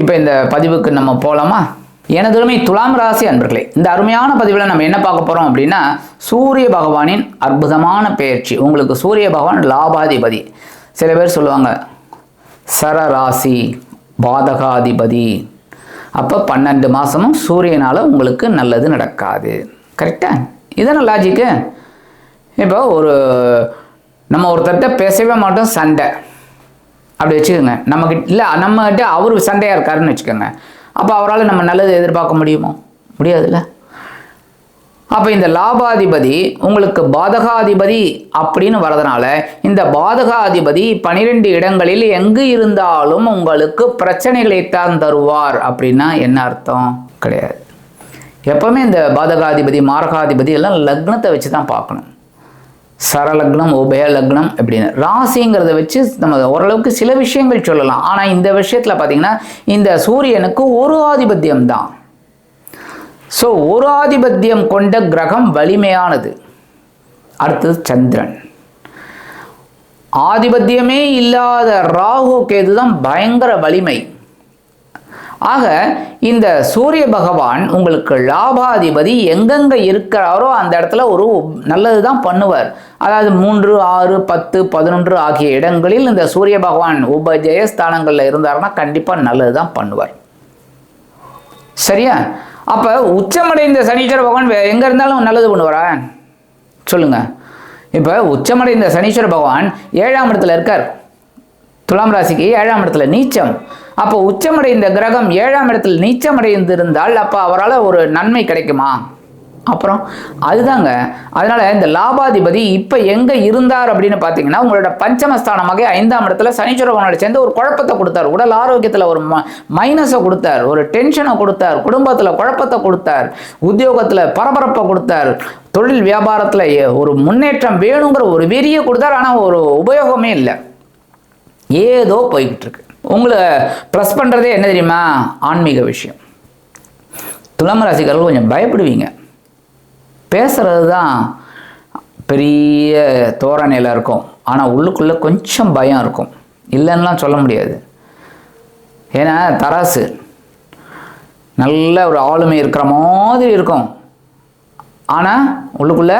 இப்போ இந்த பதிவுக்கு நம்ம போகலாமா எனதுமே துலாம் ராசி அன்பர்களே இந்த அருமையான பதிவில் நம்ம என்ன பார்க்க போகிறோம் அப்படின்னா சூரிய பகவானின் அற்புதமான பெயர்ச்சி. உங்களுக்கு சூரிய பகவான் லாபாதிபதி. சில பேர் சொல்லுவாங்க சரராசி பாதகாதிபதி. அப்போ பன்னெண்டு மாதமும் சூரியனால் உங்களுக்கு நல்லது நடக்காது. கரெக்டாக இதான லாஜிக்கு இப்போ ஒரு நம்ம ஒருத்தர்கிட்ட பேசவே மாட்டோம் சண்டை. அப்படி வச்சுக்கோங்க. நம்மக்கிட்ட இல்லை நம்மகிட்ட அவர் சண்டையாக இருக்காருன்னு வச்சுக்கோங்க. அப்போ அவரால் நம்ம நல்லது எதிர்பார்க்க முடியுமோ? முடியாதுல்ல. அப்போ இந்த லாபாதிபதி உங்களுக்கு பாதகாதிபதி அப்படின்னு வரதுனால இந்த பாதகாதிபதி பனிரெண்டு இடங்களில் எங்கு இருந்தாலும் உங்களுக்கு பிரச்சனைகளைத்தான் தருவார் அப்படின்னா என்ன அர்த்தம்? கிடையாது. எப்பவுமே இந்த பாதகாதிபதி மாரகாதிபதி எல்லாம் லக்னத்தை வச்சு தான் பார்க்கணும். சரலக்னம் உபயலக்னம் எப்படின்னு அப்படின்னு. ராசிங்கிறத வச்சு நம்ம ஓரளவுக்கு சில விஷயங்கள் சொல்லலாம். ஆனால் இந்த விஷயத்தில் பார்த்தீங்கன்னா இந்த சூரியனுக்கு ஒரு ஆதிபத்தியம் தான். ஸோ ஒரு ஆதிபத்தியம் கொண்ட கிரகம் வலிமையானது. அடுத்தது சந்திரன். ஆதிபத்தியமே இல்லாத ராகு கேது தான் பயங்கர வலிமை. ஆக இந்த சூரிய பகவான் உங்களுக்கு லாபாதிபதி எங்கெங்கே இருக்கிறாரோ அந்த இடத்துல ஒரு நல்லது தான் பண்ணுவார். அதாவது மூன்று ஆறு பத்து பதினொன்று ஆகிய இடங்களில் இந்த சூரிய பகவான் உபஜய ஸ்தானங்களில் இருந்தாருன்னா கண்டிப்பாக நல்லது தான் பண்ணுவார். சரியா? அப்போ உச்சமடைந்த சனீஸ்வர பகவான் வே- எங்க இருந்தாலும் நல்லது பண்ணுவாரா? சொல்லுங்க. இப்போ உச்சமடைந்த சனீஸ்வர பகவான் ஏழாம் இடத்துல இருக்கார். துலாம் ராசிக்கு ஏழாம் இடத்துல நீச்சம். அப்போ உச்சமடைந்த கிரகம் ஏழாம் இடத்தில் நீச்சமடைந்திருந்தால் அப்போ அவரால் ஒரு நன்மை கிடைக்குமா? அப்புறம் அதுதாங்க. அதனால இந்த லாபாதிபதி இப்போ எங்கே இருந்தார் அப்படின்னு பார்த்தீங்கன்னா உங்களோட பஞ்சமஸ்தானமாக ஐந்தாம் இடத்துல சனிச்சுரவனோட சேர்ந்து ஒரு குழப்பத்தை கொடுத்தார். உடல் ஆரோக்கியத்தில் ஒரு மைனஸை கொடுத்தார். ஒரு டென்ஷனை கொடுத்தார். குடும்பத்தில் குழப்பத்தை கொடுத்தார். உத்தியோகத்தில் பரபரப்பை கொடுத்தார். தொழில் வியாபாரத்தில் ஒரு முன்னேற்றம் வேணுங்கிற ஒரு வெறியை கொடுத்தார். ஆனால் ஒரு உபயோகமே இல்லை. ஏதோ போய்கிட்டு இருக்கு. உங்களை ப்ளஸ் பண்ணுறதே என்ன தெரியுமா? ஆன்மீக விஷயம். துலாம் ராசிக்காரர்கள் கொஞ்சம் பயப்படுவீங்க. பேசுகிறது தான் பெரிய தோரணையில் இருக்கும். ஆனால் உள்ளுக்குள்ளே கொஞ்சம் பயம் இருக்கும். இல்லைன்னெலாம் சொல்ல முடியாது. ஏன்னா தராசு. நல்ல ஒரு ஆளுமை இருக்கிற மாதிரி இருக்கும். ஆனால் உள்ளுக்குள்ளே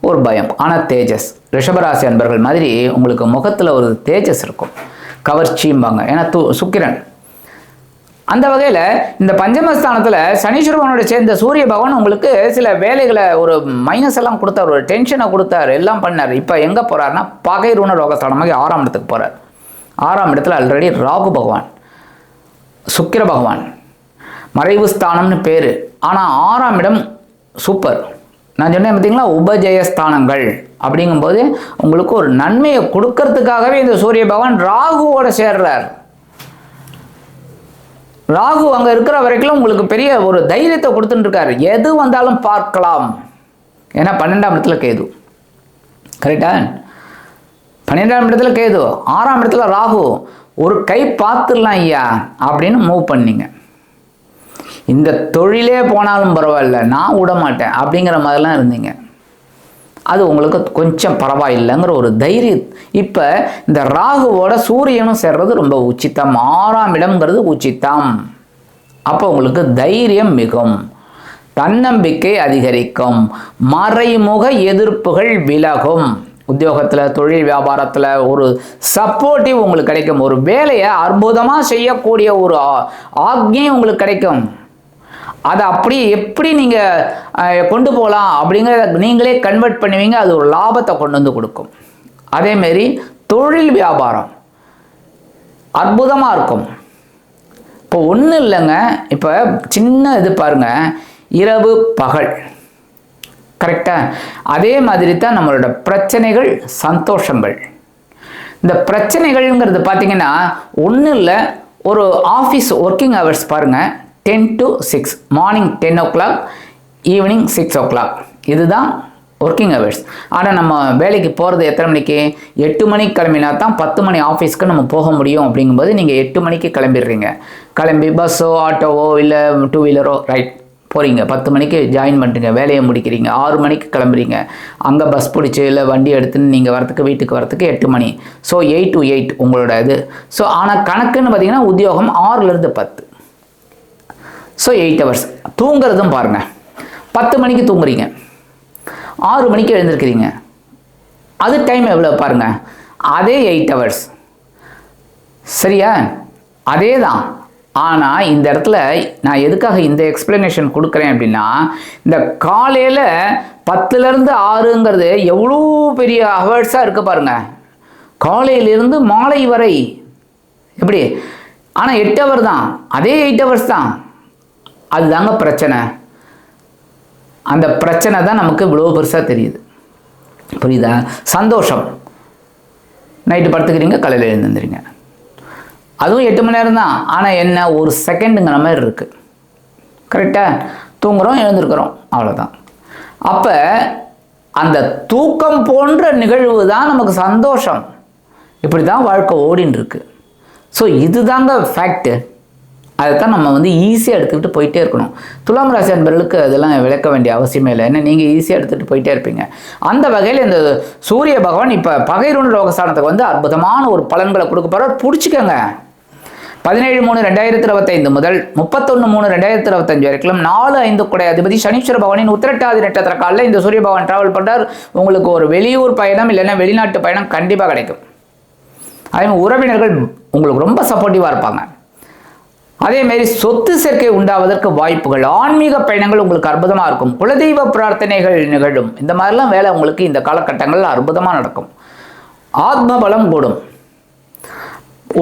ஒரு பயம். ஆனால் தேஜஸ். ரிஷபராசி அன்பர்கள் மாதிரி உங்களுக்கு முகத்தில் ஒரு தேஜஸ் இருக்கும். கவர்ச்சிம்பாங்க. ஏன்னா து சுக்கிரன். அந்த வகையில் இந்த பஞ்சமஸ்தானத்தில் சனீஸ்வரவனோட சேர்ந்த சூரிய பகவான் உங்களுக்கு சில வேலைகளை ஒரு மைனஸ் எல்லாம் கொடுத்தார். ஒரு டென்ஷனை கொடுத்தார். எல்லாம் பண்ணார். இப்போ எங்கே போகிறாருன்னா பகை ரூண ரோகஸ்தானமாக ஆறாம் இடத்துக்கு போகிறார் ஆறாம் இடத்துல ஆல்ரெடி ராகு பகவான் சுக்கிர பகவான். மறைவு ஸ்தானம்னு பேர். ஆனால் ஆறாம் இடம் சூப்பர் நான் சொன்னேன் பார்த்தீங்களா? உபஜயஸ்தானங்கள். அப்படிங்கும்போது உங்களுக்கு ஒரு நன்மையை கொடுக்கறதுக்காகவே இந்த சூரிய பகவான் ராகுவோட சேர்றார். ராகு அங்கே இருக்கிற வரைக்கும் உங்களுக்கு பெரிய ஒரு தைரியத்தை கொடுத்துட்டுருக்காரு எது வந்தாலும் பார்க்கலாம். ஏன்னா பன்னெண்டாம் இடத்துல கேது. கரெக்டா பன்னிரெண்டாம் இடத்துல கேது. ஆறாம் இடத்துல ராகு. ஒரு கை பார்த்துடலாம் ஐயா. அப்படின்னு மூவ் பண்ணீங்க. இந்த தொழிலே போனாலும் பரவாயில்ல நான் விட மாட்டேன் அப்படிங்கிற மாதிரிலாம் இருந்தீங்க. அது உங்களுக்கு கொஞ்சம் பரவாயில்லைங்கிற ஒரு தைரியம். இப்போ இந்த ராகுவோட சூரியனும் சேர்றது ரொம்ப உச்சித்தம் ஆறாம் இடம்ங்கிறது உச்சித்தம் அப்போ உங்களுக்கு தைரியம் மிகும். தன்னம்பிக்கை அதிகரிக்கும். மறைமுக எதிர்ப்புகள் விலகும். உத்தியோகத்தில் தொழில் வியாபாரத்தில் ஒரு சப்போர்ட்டிவ் உங்களுக்கு கிடைக்கும். ஒரு வேலையை அற்புதமாக செய்யக்கூடிய ஒரு ஆக்ஞை உங்களுக்கு கிடைக்கும். அதை அப்படி எப்படி நீங்கள் கொண்டு போகலாம் அப்படிங்கிறத நீங்களே கன்வெர்ட் பண்ணுவீங்க. அது ஒரு லாபத்தை கொண்டு வந்து கொடுக்கும். அதேமாரி தொழில் வியாபாரம் அற்புதமாக இருக்கும். இப்போ ஒன்றும் இல்லைங்க. இப்போ சின்ன இது பாருங்க. இரவு பகல். கரெக்டாக அதே மாதிரி தான் நம்மளோட பிரச்சனைகள் சந்தோஷங்கள். இந்த பிரச்சனைகள்ங்கிறது பார்த்தீங்கன்னா ஒன்றும் இல்லை ஒரு ஆஃபீஸ் ஒர்க்கிங் ஹவர்ஸ் பாருங்கள் ten to six morning ten o'clock evening six o'clock இதுதான் ஒர்க்கிங் ஹவர்ஸ் ஆனால் நம்ம வேலைக்கு போகிறது எத்தனை மணிக்கு? எட்டு மணிக்கு கிளம்பினா தான் பத்து மணி ஆஃபீஸ்க்கு நம்ம போக முடியும் அப்படிங்கும்போது நீங்கள் எட்டு மணிக்கு கிளம்பிடுறீங்க. கிளம்பி பஸ்ஸோ ஆட்டோவோ இல்லை டூ வீலரோ ரைட் போகிறீங்க பத்து மணிக்கு ஜாயின் பண்ணுறீங்க வேலையை முடிக்கிறீங்க. ஆறு மணிக்கு கிளம்புறீங்க. அங்கே பஸ் பிடிச்சி இல்லை வண்டி எடுத்துன்னு நீங்கள் வரத்துக்கு வீட்டுக்கு வரத்துக்கு எட்டு மணி. ஸோ எயிட் டு எயிட் உங்களோட இது. ஸோ ஆனால் கணக்குன்னு பார்த்தீங்கன்னா உத்தியோகம் ஆறுலேருந்து பத்து. ஸோ எயிட் ஹவர்ஸ் தூங்குறதும் பாருங்கள் பத்து மணிக்கு தூங்குறீங்க. ஆறு மணிக்கு எழுந்திருக்கிறீங்க. அது டைம் எவ்வளோ பாருங்கள் அதே எயிட் ஹவர்ஸ் சரியா? அதே தான் ஆனால் இந்த இடத்துல நான் எதுக்காக இந்த எக்ஸ்பிளனேஷன் கொடுக்குறேன் அப்படின்னா இந்த காலையில் பத்துலேருந்து ஆறுங்கிறது எவ்வளோ பெரிய ஹவர்ஸாக இருக்குது பாருங்கள் காலையிலிருந்து மாலை வரை. எப்படி? ஆனால் எட்டு ஹவர் தான். அதே எயிட் ஹவர்ஸ் தான். அதுதாங்க பிரச்சனை. அந்த பிரச்சனை தான் நமக்கு இவ்வளோ பெருசாக தெரியுது. புரியுதா? சந்தோஷம். நைட்டு படுத்துக்கிறீங்க காலையில் எழுந்துருங்க அதுவும் எட்டு மணி நேரம் தான். ஆனால் என்ன? ஒரு செகண்டுங்கிற மாதிரி இருக்குது கரெக்டாக தூங்குகிறோம் எழுந்திருக்கிறோம். அவ்வளோதான் அப்போ அந்த தூக்கம் போன்ற நிகழ்வு தான் நமக்கு சந்தோஷம். இப்படி தான் வாழ்க்கை ஓடின்னு இருக்கு. ஸோ இதுதாங்க ஃபேக்ட்டு அதைத்தான் நம்ம வந்து ஈஸியாக எடுத்துக்கிட்டு போயிட்டே இருக்கணும். துலாம் ராசி அன்பர்களுக்கு அதெல்லாம் விளக்க வேண்டிய அவசியமே இல்லை. ஏன்னா நீங்கள் ஈஸியாக எடுத்துகிட்டு போயிட்டே இருப்பீங்க. அந்த வகையில் இந்த சூரிய பகவான் இப்போ பகைருண் லோகஸ்தானத்துக்கு வந்து அற்புதமான ஒரு பலன்களை கொடுக்க போகிறார் பிடிச்சிக்கங்க. பதினேழு மூணு ரெண்டாயிரத்தி இருபத்தைந்து முதல் முப்பத்தொன்று மூணு ரெண்டாயிரத்தி இருபத்தஞ்சு வரைக்கும் நாலு ஐந்து குடை அதிபதி சனீஸ்வர பகவானின் உத்திரட்டாதி நட்சத்திர காலில் இந்த சூரிய பகவான் டிராவல் பண்ணுறார் உங்களுக்கு ஒரு வெளியூர் பயணம் இல்லைன்னா வெளிநாட்டு பயணம் கண்டிப்பாக கிடைக்கும். அதே மாதிரி உறவினர்கள் உங்களுக்கு ரொம்ப சப்போர்ட்டிவாக இருப்பாங்க. அதேமாரி சொத்து சேர்க்கை உண்டாவதற்கு வாய்ப்புகள் ஆன்மீக பயணங்கள் உங்களுக்கு அற்புதமாக இருக்கும். குலதெய்வ பிரார்த்தனைகள் நிகழும். இந்த மாதிரிலாம் வேலை உங்களுக்கு இந்த காலகட்டங்களில் அற்புதமாக நடக்கும். ஆத்ம பலம் கூடும்.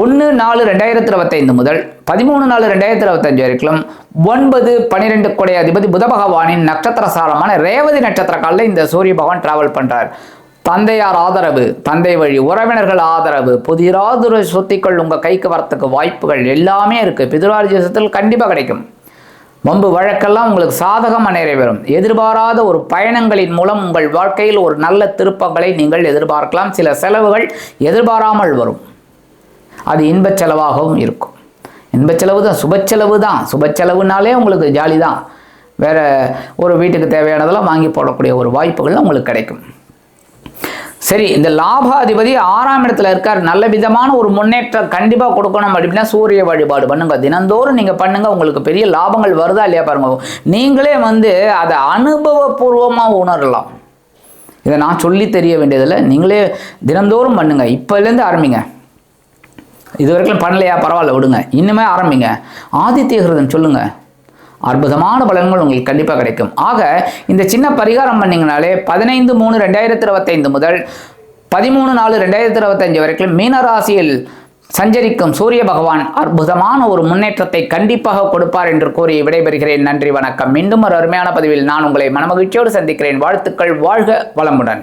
ஒன்று நாலு ரெண்டாயிரத்தி இருபத்தைந்து முதல் பதிமூணு நாலு ரெண்டாயிரத்தி இருபத்தஞ்சு வரைக்கும் ஒன்பது பன்னிரெண்டு கொடை அதிபதி புத பகவானின் நட்சத்திர சாரமான ரேவதி நட்சத்திர காலில் இந்த சூரிய பகவான் டிராவல் பண்ணுறார் தந்தையார் ஆதரவு தந்தை வழி உறவினர்கள் ஆதரவு புதிராதுர சொத்துக்கள் உங்கள் கைக்கு வரத்துக்கு வாய்ப்புகள் எல்லாமே இருக்கு. பிதுரார்ஜிசத்தில் கண்டிப்பாக கிடைக்கும். வம்பு வழக்கெல்லாம் உங்களுக்கு சாதகமாக நிறைவேறும். எதிர்பாராத ஒரு பயணங்களின் மூலம் உங்கள் வாழ்க்கையில் ஒரு நல்ல திருப்பங்களை நீங்கள் எதிர்பார்க்கலாம். சில செலவுகள் எதிர்பாராமல் வரும். அது இன்பச் செலவாகவும் இருக்கும். இன்பச் செலவு தான் சுப செலவு தான் சுப செலவுனாலே உங்களுக்கு ஜாலி தான் வேற ஒரு வீட்டுக்கு தேவையானதெல்லாம் வாங்கி போடக்கூடிய ஒரு வாய்ப்புகள் உங்களுக்கு கிடைக்கும். சரி இந்த லாபாதிபதி ஆறாம் இடத்துல இருக்கார். நல்ல விதமான ஒரு முன்னேற்றம் கண்டிப்பாக கொடுக்கணும் அப்படின்னா சூரிய வழிபாடு பண்ணுங்க. தினந்தோறும் நீங்கள் பண்ணுங்க. உங்களுக்கு பெரிய லாபங்கள் வருதா இல்லையா பாருங்க. நீங்களே வந்து அதை அனுபவபூர்வமாக உணரலாம். இதை நான் சொல்லி தெரிய வேண்டியதில்லை. நீங்களே தினந்தோறும் பண்ணுங்க. இப்போலேருந்து ஆரம்பிங்க. இது வரைக்கும் பண்ணலையா? பரவாயில்ல விடுங்க. இன்னுமே ஆரம்பிங்க. ஆதித்ய ஹிருதன் அற்புதமான பலன்கள் உங்களுக்கு கண்டிப்பாக கிடைக்கும். ஆக இந்த சின்ன பரிகாரம் பண்ணிங்கனாலே பதினைந்து மூணு ரெண்டாயிரத்தி இருபத்தைந்து முதல் பதிமூணு நாலு ரெண்டாயிரத்தி இருபத்தஞ்சு வரைக்கும் மீனராசியில் சஞ்சரிக்கும் சூரிய பகவான் அற்புதமான ஒரு முன்னேற்றத்தை கண்டிப்பாக கொடுப்பார் என்று கூறி விடைபெறுகிறேன். நன்றி வணக்கம். மீண்டும் ஒரு அருமையான பதிவில் நான் உங்களை மனமகிழ்ச்சியோடு சந்திக்கிறேன். வாழ்த்துக்கள் வாழ்க வளமுடன்.